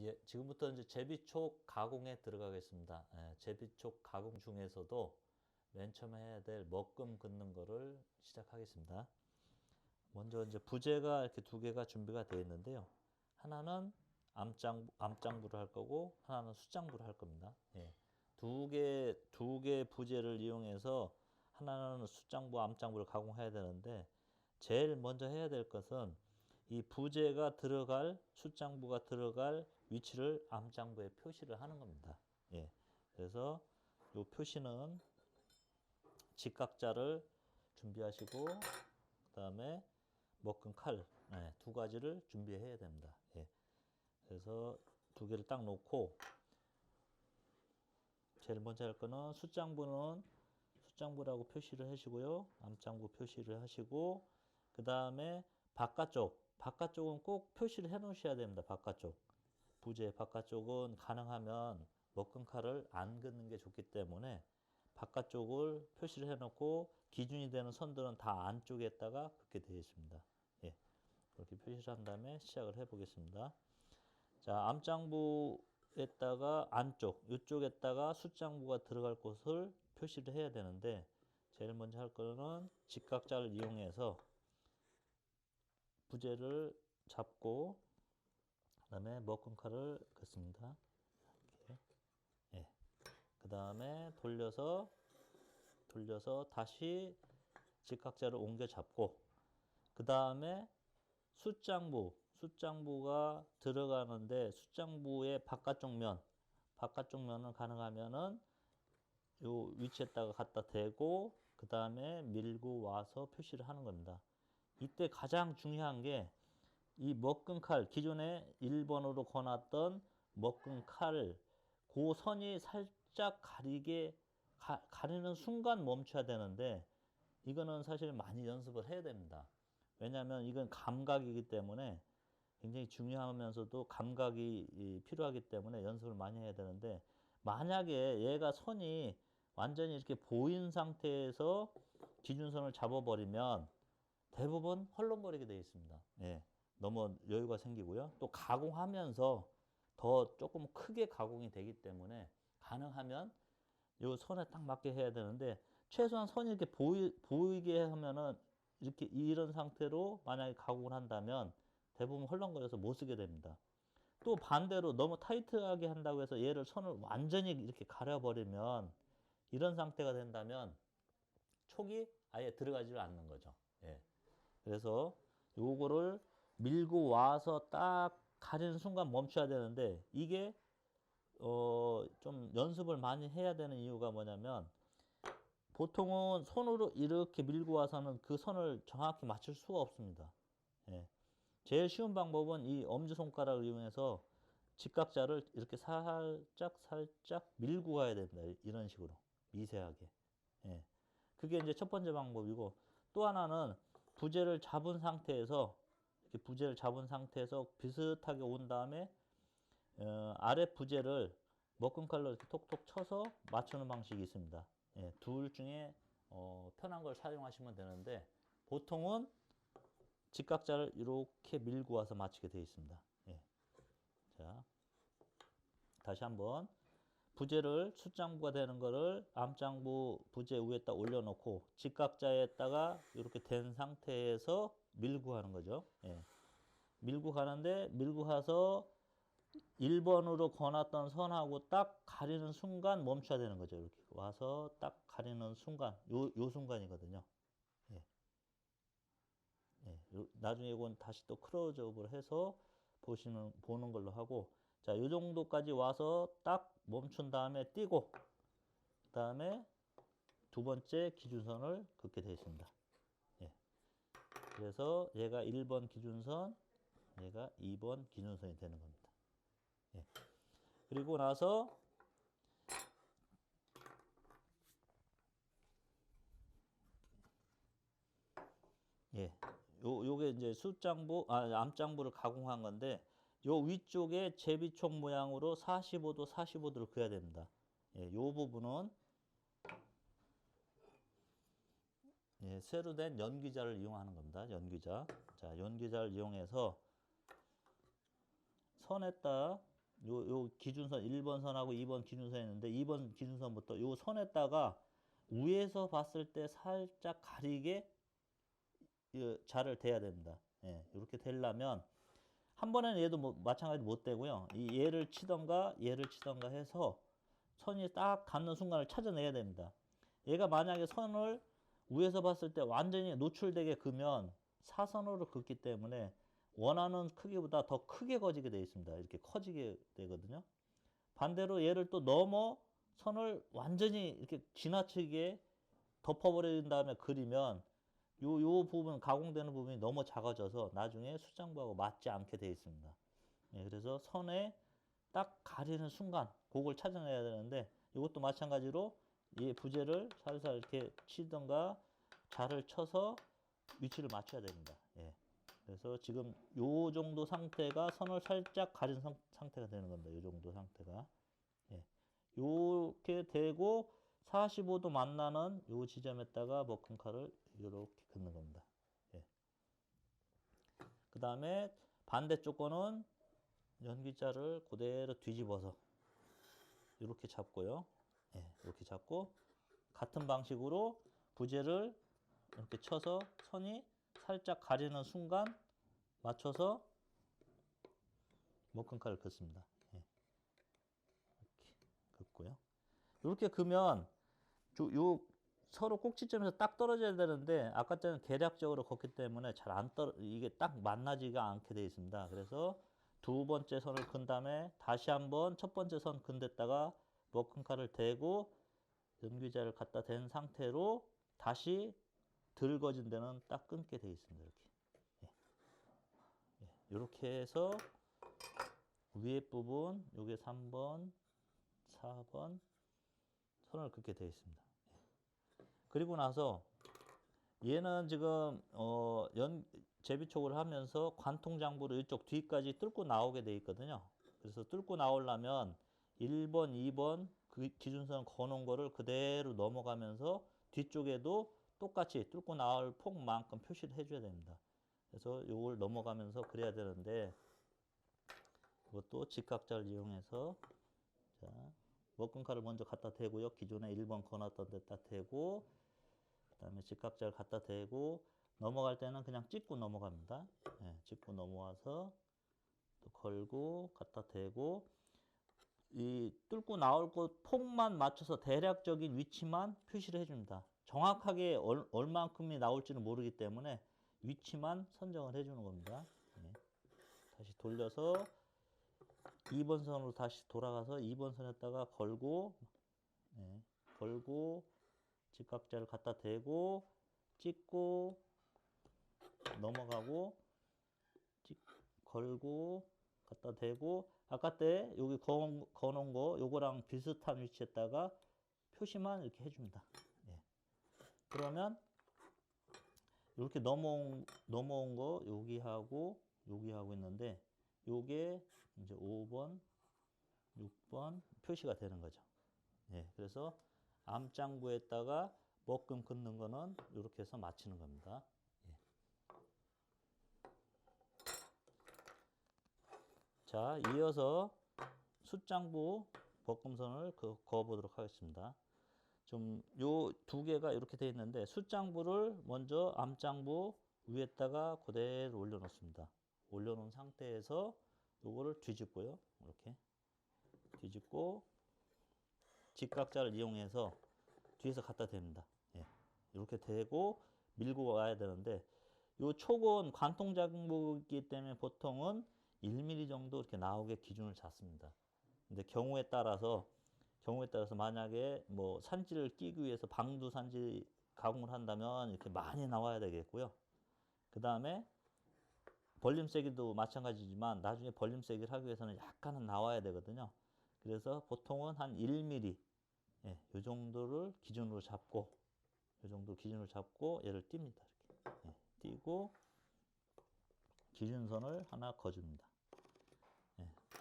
예, 지금부터 이제 제비촉 가공에 들어가겠습니다. 예, 제비촉 가공 중에서도 맨 처음에 해야 될 먹금 긋는 거를 시작하겠습니다. 먼저 이제 부재가 이렇게 두 개가 준비가 되어 있는데요. 하나는 암장 암장부를 할 거고 하나는 숫장부를 할 겁니다. 예. 두개 두 개 부재를 이용해서 하나는 숫장부, 암장부를 가공해야 되는데 제일 먼저 해야 될 것은 이 부재가 들어갈 숫장부가 들어갈 위치를 암장부에 표시를 하는 겁니다. 예. 그래서 이 표시는 직각자를 준비하시고 그 다음에 먹금 칼, 네, 두 가지를 준비해야 됩니다. 예. 그래서 두 개를 딱 놓고 제일 먼저 할 거는 숫장부는 숫장부라고 표시를 하시고요. 암장부 표시를 하시고 그 다음에 바깥쪽, 바깥쪽은 꼭 표시를 해 놓으셔야 됩니다. 바깥쪽. 부재 바깥쪽은 가능하면 먹금 칼을 안 긋는 게 좋기 때문에 바깥쪽을 표시를 해놓고 기준이 되는 선들은 다 안쪽에다가 긋게 되어 있습니다. 예. 그렇게 표시를 한 다음에 시작을 해 보겠습니다. 자, 암장부에다가 안쪽, 이쪽에다가 숫장부가 들어갈 곳을 표시를 해야 되는데 제일 먼저 할 거는 직각자를 이용해서 부재를 잡고 그 다음에 먹금칼을 긋습니다. 이렇게. 예. 그 다음에 돌려서 돌려서 다시 직각자를 옮겨 잡고 그 다음에 숫장부 숫장부가 들어가는데 숫장부의 바깥쪽 면 바깥쪽 면은 가능하면은 요 위치에다가 갖다 대고 그 다음에 밀고 와서 표시를 하는 겁니다. 이때 가장 중요한 게 이 먹금 칼 기존에 1번으로 거놨던 먹금 칼, 그 선이 살짝 가리게 가, 가리는 순간 멈춰야 되는데 이거는 사실 많이 연습을 해야 됩니다. 왜냐하면 이건 감각이기 때문에 굉장히 중요하면서도 감각이 필요하기 때문에 연습을 많이 해야 되는데 만약에 얘가 선이 완전히 이렇게 보인 상태에서 기준선을 잡아버리면 대부분 헐렁거리게 되어 있습니다. 예. 너무 여유가 생기고요. 또 가공하면서 더 조금 크게 가공이 되기 때문에 가능하면 요 선에 딱 맞게 해야 되는데 최소한 선이 이렇게 보이, 보이게 하면은 이렇게 이런 상태로 만약에 가공을 한다면 대부분 헐렁거려서 못 쓰게 됩니다. 또 반대로 너무 타이트하게 한다고 해서 얘를 선을 완전히 이렇게 가려버리면 이런 상태가 된다면 촉이 아예 들어가지를 않는 거죠. 예. 그래서 요거를 밀고 와서 딱 가리는 순간 멈춰야 되는데 이게 어 좀 연습을 많이 해야 되는 이유가 뭐냐면 보통은 손으로 이렇게 밀고 와서는 그 선을 정확히 맞출 수가 없습니다. 예. 제일 쉬운 방법은 이 엄지손가락을 이용해서 직각자를 이렇게 살짝 살짝 밀고 가야 됩니다. 이런 식으로 미세하게. 예. 그게 이제 첫 번째 방법이고 또 하나는 부재를 잡은 상태에서 이렇게 부재를 잡은 상태에서 비슷하게 온 다음에 어, 아래 부재를 먹금 칼로 이렇게 톡톡 쳐서 맞추는 방식이 있습니다. 예, 둘 중에 어, 편한 걸 사용하시면 되는데 보통은 직각자를 이렇게 밀고 와서 맞추게 되어 있습니다. 예. 자, 다시 한번 부재를 숫장부가 되는 거를 암장부 부재 위에다 올려놓고 직각자에다가 이렇게 된 상태에서 밀고 가는 거죠. 예. 밀고 가는데 밀고 가서 1번으로 거놨던 선하고 딱 가리는 순간 멈춰야 되는 거죠. 이렇게 와서 딱 가리는 순간, 요, 요 순간이거든요. 예. 예. 요, 나중에 이건 다시 또 크로즈업을 해서 보시는, 보는 걸로 하고, 자, 요 정도까지 와서 딱 멈춘 다음에 뛰고, 그 다음에 두 번째 기준선을 긋게 되어 있습니다. 예. 그래서 얘가 1번 기준선, 얘가 2번 기준선이 되는 겁니다. 예. 그리고 나서 예. 요 요게 이제 숫장부 아 암장부를 가공한 건데 요 위쪽에 제비촉 모양으로 45도 45도를 그어야 됩니다. 예, 요 부분은 예, 새로 된 연기자를 이용하는 겁니다. 연기자. 자, 연기자를 이용해서 선에다 요, 요 기준선 1번 선하고 2번 기준선이 있는데 2번 기준선부터 요 선에다가 위에서 봤을 때 살짝 가리게 이 자를 대야 됩니다. 예, 이렇게 되려면 한 번에는 얘도 뭐 마찬가지로 못 되고요. 이 얘를 치던가 얘를 치던가 해서 선이 딱 닿는 순간을 찾아내야 됩니다. 얘가 만약에 선을 위에서 봤을 때 완전히 노출되게 그면 사선으로 긋기 때문에 원하는 크기보다 더 크게 거지게 되어 있습니다. 이렇게 커지게 되거든요. 반대로 얘를 또 넘어 선을 완전히 이렇게 지나치게 덮어버린 다음에 그리면 요, 요 부분, 가공되는 부분이 너무 작아져서 나중에 수장부하고 맞지 않게 되어 있습니다. 예, 그래서 선에 딱 가리는 순간, 그걸 찾아내야 되는데, 이것도 마찬가지로 이 부재를 살살 이렇게 치던가 자를 쳐서 위치를 맞춰야 됩니다. 예. 그래서 지금 요 정도 상태가 선을 살짝 가린 상, 상태가 되는 겁니다. 요 정도 상태가. 예. 요렇게 되고 45도 만나는 요 지점에다가 버튼칼을 이렇게 긋는 겁니다. 예. 그 다음에 반대쪽 거는 연기자를 그대로 뒤집어서 이렇게 잡고요. 예, 이렇게 잡고 같은 방식으로 부재를 이렇게 쳐서 선이 살짝 가리는 순간 맞춰서 목금칼을 긋습니다. 예. 이렇게 긋고요. 이렇게 그면 요, 요 서로 꼭지점에서 딱 떨어져야 되는데 아까 전에 계략적으로 걷기 때문에 잘 안 떨어 이게 딱 만나지가 않게 되어 있습니다. 그래서 두 번째 선을 근 다음에 다시 한번 첫 번째 선 근댔다가 워킹칼을 대고 연기자를 갖다 댄 상태로 다시 들거진 데는 딱 끊게 되어 있습니다. 이렇게 예. 예. 이렇게 해서 위에 부분 요게 3번 4번 선을 긋게 되어 있습니다. 그리고 나서 얘는 지금 어, 연 제비촉을 하면서 관통 장부를 이쪽 뒤까지 뚫고 나오게 돼 있거든요. 그래서 뚫고 나오려면 1번, 2번 그 기준선 거놓은 거를 그대로 넘어가면서 뒤쪽에도 똑같이 뚫고 나올 폭만큼 표시를 해줘야 됩니다. 그래서 요걸 넘어가면서 그래야 되는데 이것도 직각자를 이용해서 자 워킹칼을 먼저 갖다 대고요. 기존에 1번 거놨던 데다 대고 그 다음에 직각자를 갖다 대고 넘어갈 때는 그냥 찍고 넘어갑니다. 예, 찍고 넘어와서 또 걸고 갖다 대고 이 뚫고 나올 곳 폭만 맞춰서 대략적인 위치만 표시를 해줍니다. 정확하게 얼, 얼만큼이 나올지는 모르기 때문에 위치만 선정을 해주는 겁니다. 예. 다시 돌려서 2번 선으로 다시 돌아가서 2번 선에다가 걸고 예, 걸고 직각자를 갖다 대고 찍고 넘어가고 찍 걸고 갖다 대고 아까 때 여기 거, 거놓은 거 요거랑 비슷한 위치에다가 표시만 이렇게 해줍니다. 예. 그러면 이렇게 넘어온 넘어온 거 여기 하고 여기 하고 있는데 요게 이제 5번, 6번 표시가 되는 거죠. 예. 그래서 암장부에다가 먹금 긋는 거는 이렇게 해서 맞추는 겁니다. 자, 이어서 숫장부 벗금선을 그, 그어보도록 하겠습니다. 좀 요 두 개가 이렇게 되어 있는데 숫장부를 먼저 암장부 위에다가 그대로 올려놓습니다. 올려놓은 상태에서 요거를 뒤집고요. 이렇게 뒤집고 직각자를 이용해서 뒤에서 갖다 댑니다. 예. 이렇게 대고 밀고 와야 되는데 요 촉은 관통 장부이기 때문에 보통은 1mm 정도 이렇게 나오게 기준을 잡습니다. 근데 경우에 따라서 경우에 따라서 만약에 뭐 산지를 끼기 위해서 방두 산지 가공을 한다면 이렇게 많이 나와야 되겠고요. 그 다음에 벌림 세기도 마찬가지지만 나중에 벌림 세기를 하기 위해서는 약간은 나와야 되거든요. 그래서 보통은 한 1mm 예, 요 정도를 기준으로 잡고 요 정도 기준으로 잡고 얘를 띱니다. 이렇게 예, 띄고 기준선을 하나 거줍니다.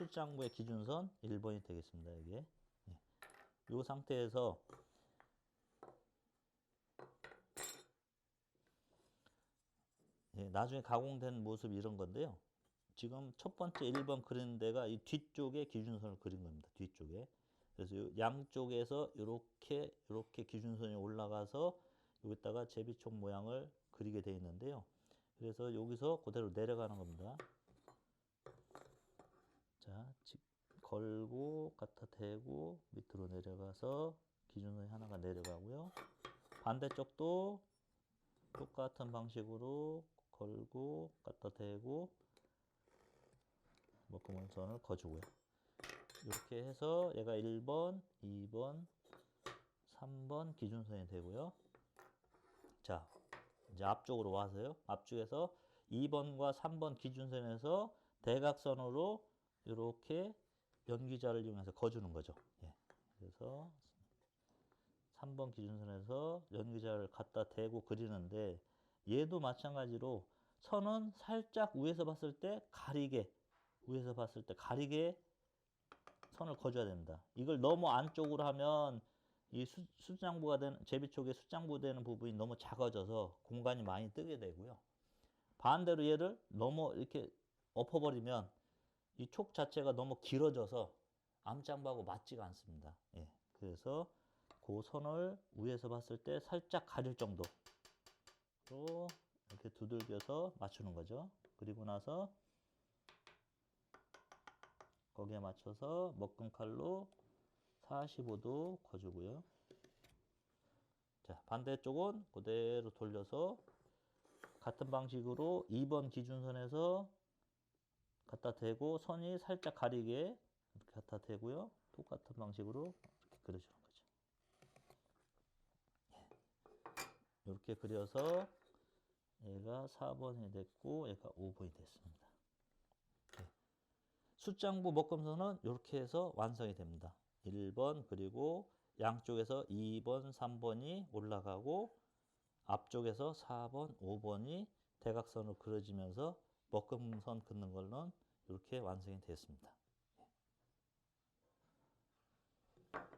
예, 출장부의 기준선 1번이 되겠습니다. 이게 예. 요 상태에서 예, 나중에 가공된 모습 이런 건데요. 지금 첫 번째 1번 그리는 데가 이 뒤쪽에 기준선을 그린 겁니다. 뒤쪽에. 그래서 요 양쪽에서 이렇게 이렇게 기준선이 올라가서 여기다가 제비촉 모양을 그리게 돼 있는데요. 그래서 여기서 그대로 내려가는 겁니다. 자, 직- 걸고 갖다 대고 밑으로 내려가서 기준선이 하나가 내려가고요. 반대쪽도 똑같은 방식으로 걸고 갖다 대고 먹구멍선을 거주고요. 이렇게 해서 얘가 1번, 2번, 3번 기준선이 되고요. 자, 이제 앞쪽으로 와서요. 앞쪽에서 2번과 3번 기준선에서 대각선으로 이렇게 연기자를 이용해서 거주는 거죠. 예. 그래서 3번 기준선에서 연기자를 갖다 대고 그리는데 얘도 마찬가지로 선은 살짝 위에서 봤을 때 가리게 위에서 봤을 때 가리게 선을 거줘야 됩니다. 이걸 너무 안쪽으로 하면 이 수, 숫장부가 되는 제비 쪽에 숫장부 되는 부분이 너무 작아져서 공간이 많이 뜨게 되고요. 반대로 얘를 너무 이렇게 엎어버리면 이 촉 자체가 너무 길어져서 암장부하고 맞지가 않습니다. 예. 그래서 그 선을 위에서 봤을 때 살짝 가릴 정도로 이렇게 두들겨서 맞추는 거죠. 그리고 나서 거기에 맞춰서 먹금 칼로 45도 거주고요. 자, 반대쪽은 그대로 돌려서 같은 방식으로 2번 기준선에서 갖다 대고 선이 살짝 가리게 이렇게 갖다 대고요. 똑같은 방식으로 이렇게 그려주는 거죠. 예. 이렇게 그려서 얘가 4번이 됐고 얘가 5번이 됐습니다. 예. 숫장부 먹금선은 이렇게 해서 완성이 됩니다. 1번 그리고 양쪽에서 2번, 3번이 올라가고 앞쪽에서 4번, 5번이 대각선으로 그려지면서 먹금선 긋는 걸로는 이렇게 완성이 됐습니다.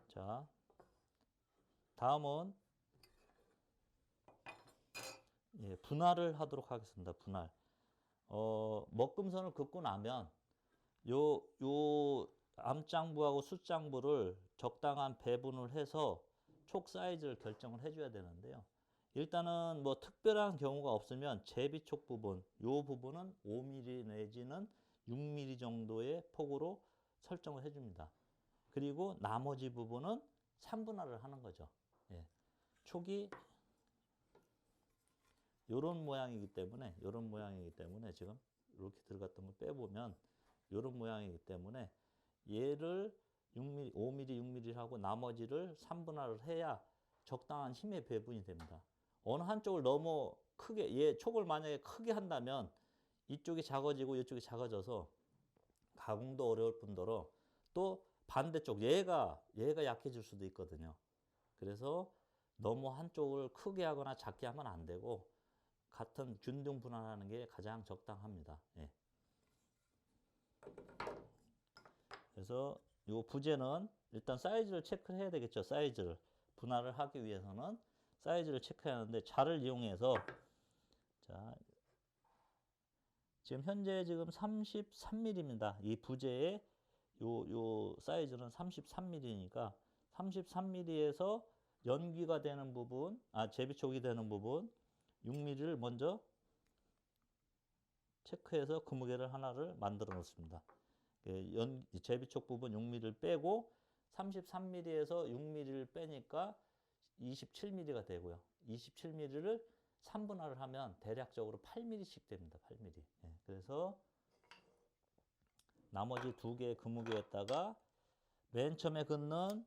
자, 다음은 예, 분할을 하도록 하겠습니다. 분할. 어, 먹금선을 긋고 나면 요, 요 암장부하고 숫장부를 적당한 배분을 해서 촉 사이즈를 결정을 해줘야 되는데요. 일단은 뭐 특별한 경우가 없으면 제비촉 부분, 요 부분은 5mm 내지는 6mm 정도의 폭으로 설정을 해줍니다. 그리고 나머지 부분은 3분할을 하는 거죠. 예. 촉이 요런 모양이기 때문에 요런 모양이기 때문에 지금 이렇게 들어갔던 걸 빼보면 요런 모양이기 때문에 얘를 6mm, 5mm, 6mm 하고 나머지를 3분할을 해야 적당한 힘의 배분이 됩니다. 어느 한쪽을 너무 크게 얘 촉을 만약에 크게 한다면 이쪽이 작아지고 이쪽이 작아져서 가공도 어려울 뿐더러 또 반대쪽 얘가 얘가 약해질 수도 있거든요. 그래서 너무 한쪽을 크게 하거나 작게 하면 안 되고 같은 균등 분할하는 게 가장 적당합니다. 예. 그래서 요 부재는 일단 사이즈를 체크를 해야 되겠죠. 사이즈를 분할을 하기 위해서는 사이즈를 체크해야 하는데 자를 이용해서 자 지금 현재 지금 33mm입니다. 이 부재의 요, 요 사이즈는 33mm니까 33mm에서 연기가 되는 부분, 아 제비촉이 되는 부분 6mm를 먼저 체크해서 그 무게를 하나를 만들어 놓습니다. 예, 연, 제비촉 부분 6mm를 빼고 33mm에서 6mm를 빼니까 27mm가 되고요. 27mm를 3분할을 하면 대략적으로 8mm씩 됩니다. 8mm. 예, 그래서 나머지 두 개의 금무게에다가 맨 처음에 긋는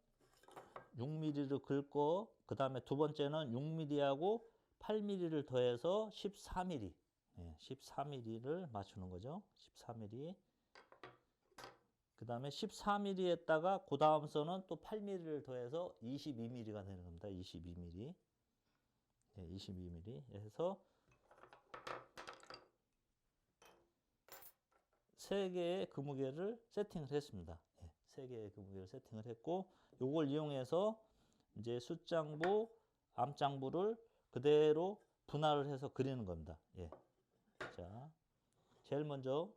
6mm를 긁고 그 다음에 두 번째는 6mm하고 8mm를 더해서 14mm. 예, 14mm를 맞추는 거죠. 14mm. 그 다음에 14mm에다가 그 다음 선은 또 8mm를 더해서 22mm가 되는 겁니다. 22mm. 예, 22mm 해서 세 개의 그 무게를 세팅을 했습니다. 예, 세 개의 그 무게를 세팅을 했고 요걸 이용해서 이제 숫장부, 암장부를 그대로 분할을 해서 그리는 겁니다. 예. 자, 제일 먼저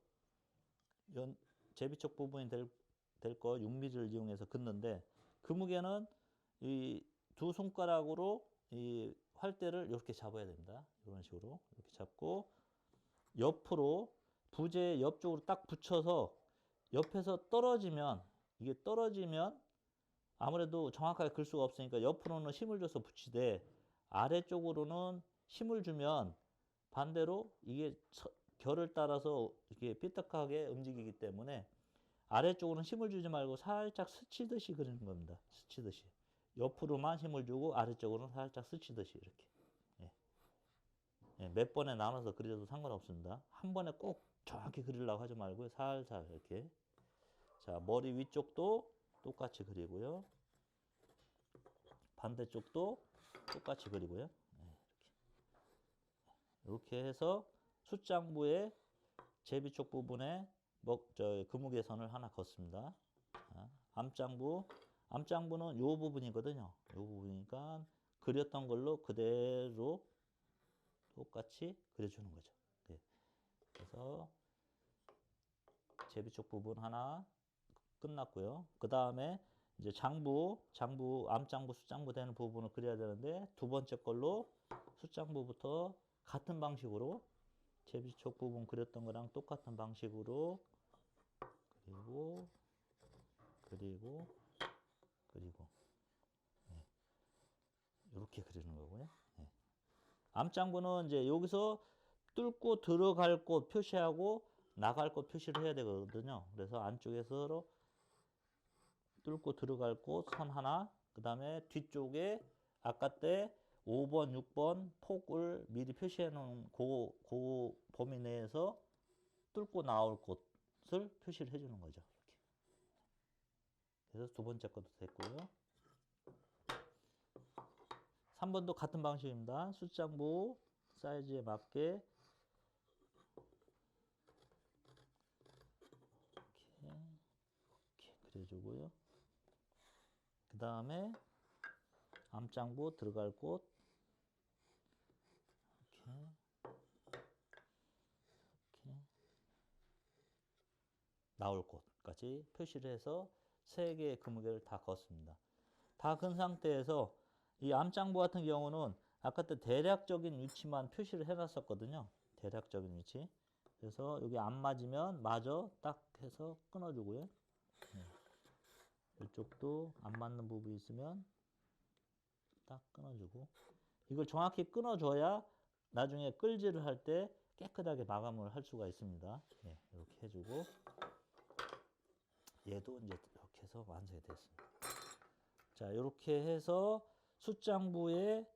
연 제비쪽 부분이 될 될 거 6mm를 이용해서 긋는데 그 무게는 이 두 손가락으로 이 활대를 이렇게 잡아야 됩니다. 이런 식으로 이렇게 잡고 옆으로 부재 옆쪽으로 딱 붙여서 옆에서 떨어지면 이게 떨어지면 아무래도 정확하게 글 수가 없으니까 옆으로는 힘을 줘서 붙이되 아래쪽으로는 힘을 주면 반대로 이게 서- 결을 따라서 이렇게 삐딱하게 움직이기 때문에 아래쪽으로는 힘을 주지 말고 살짝 스치듯이 그리는 겁니다. 스치듯이. 옆으로만 힘을 주고 아래쪽으로는 살짝 스치듯이 이렇게. 예. 예, 몇 번에 나눠서 그려도 상관없습니다. 한 번에 꼭 정확히 그리려고 하지 말고요. 살살 이렇게. 자, 머리 위쪽도 똑같이 그리고요. 반대쪽도 똑같이 그리고요. 네, 이렇게. 이렇게 해서 숫장부의 제비 쪽 부분에 먹, 저, 금무게선을 하나 걷습니다. 자, 암장부, 암장부는 요 부분이거든요. 요 부분이니까 그렸던 걸로 그대로 똑같이 그려주는 거죠. 네. 그래서 제비 쪽 부분 하나 끝났고요. 그 다음에 이제 장부, 장부, 암장부, 숫장부 되는 부분을 그려야 되는데 두 번째 걸로 숫장부부터 같은 방식으로 제비촉 부분 그렸던 거랑 똑같은 방식으로 그리고 그리고 그리고 네. 이렇게 그리는 거고요. 네. 암장부는 이제 여기서 뚫고 들어갈 곳 표시하고 나갈 곳 표시를 해야 되거든요. 그래서 안쪽에서 뚫고 들어갈 곳 선 하나, 그 다음에 뒤쪽에 아까 때 5번, 6번 폭을 미리 표시해 놓은 그, 그 범위 내에서 뚫고 나올 곳을 표시를 해 주는 거죠. 이렇게. 그래서 두 번째 것도 됐고요. 3번도 같은 방식입니다. 숫장부 사이즈에 맞게 그려주고요. 그 다음에 암장부 들어갈 곳 이렇게 이렇게 나올 곳까지 표시를 해서 세 개의 금무게를 다 걷습니다. 다 근 상태에서 이 암장부 같은 경우는 아까 때 대략적인 위치만 표시를 해놨었거든요. 대략적인 위치. 그래서 여기 안 맞으면 마저 딱 해서 끊어주고요. 이쪽도 안 맞는 부분이 있으면 딱 끊어주고 이걸 정확히 끊어줘야 나중에 끌질을 할 때 깨끗하게 마감을 할 수가 있습니다. 예, 이렇게 해주고 얘도 이제 이렇게 해서 완성이 됐습니다. 자, 이렇게 해서 숫장부에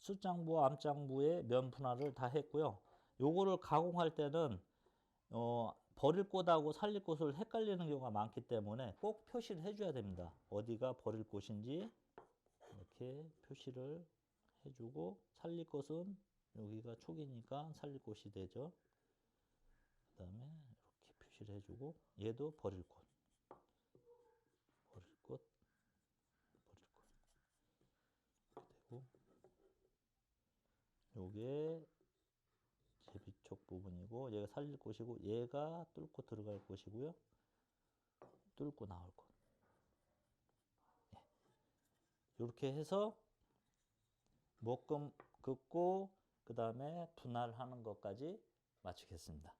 숫장부와 암장부의 면 분할을 다 했고요. 요거를 가공할 때는 어, 버릴 곳하고 살릴 곳을 헷갈리는 경우가 많기 때문에 꼭 표시를 해줘야 됩니다. 어디가 버릴 곳인지 이렇게 표시를 해주고 살릴 곳은 여기가 촉이니까 살릴 곳이 되죠. 그 다음에 이렇게 표시를 해주고 얘도 버릴 곳 버릴 곳 버릴 곳 되고 요게 제비쪽 부분이고 얘가 살릴 곳이고 얘가 뚫고 들어갈 곳이고요. 뚫고 나올 곳. 이렇게 해서 목금 긋고 그 다음에 분할하는 것까지 마치겠습니다.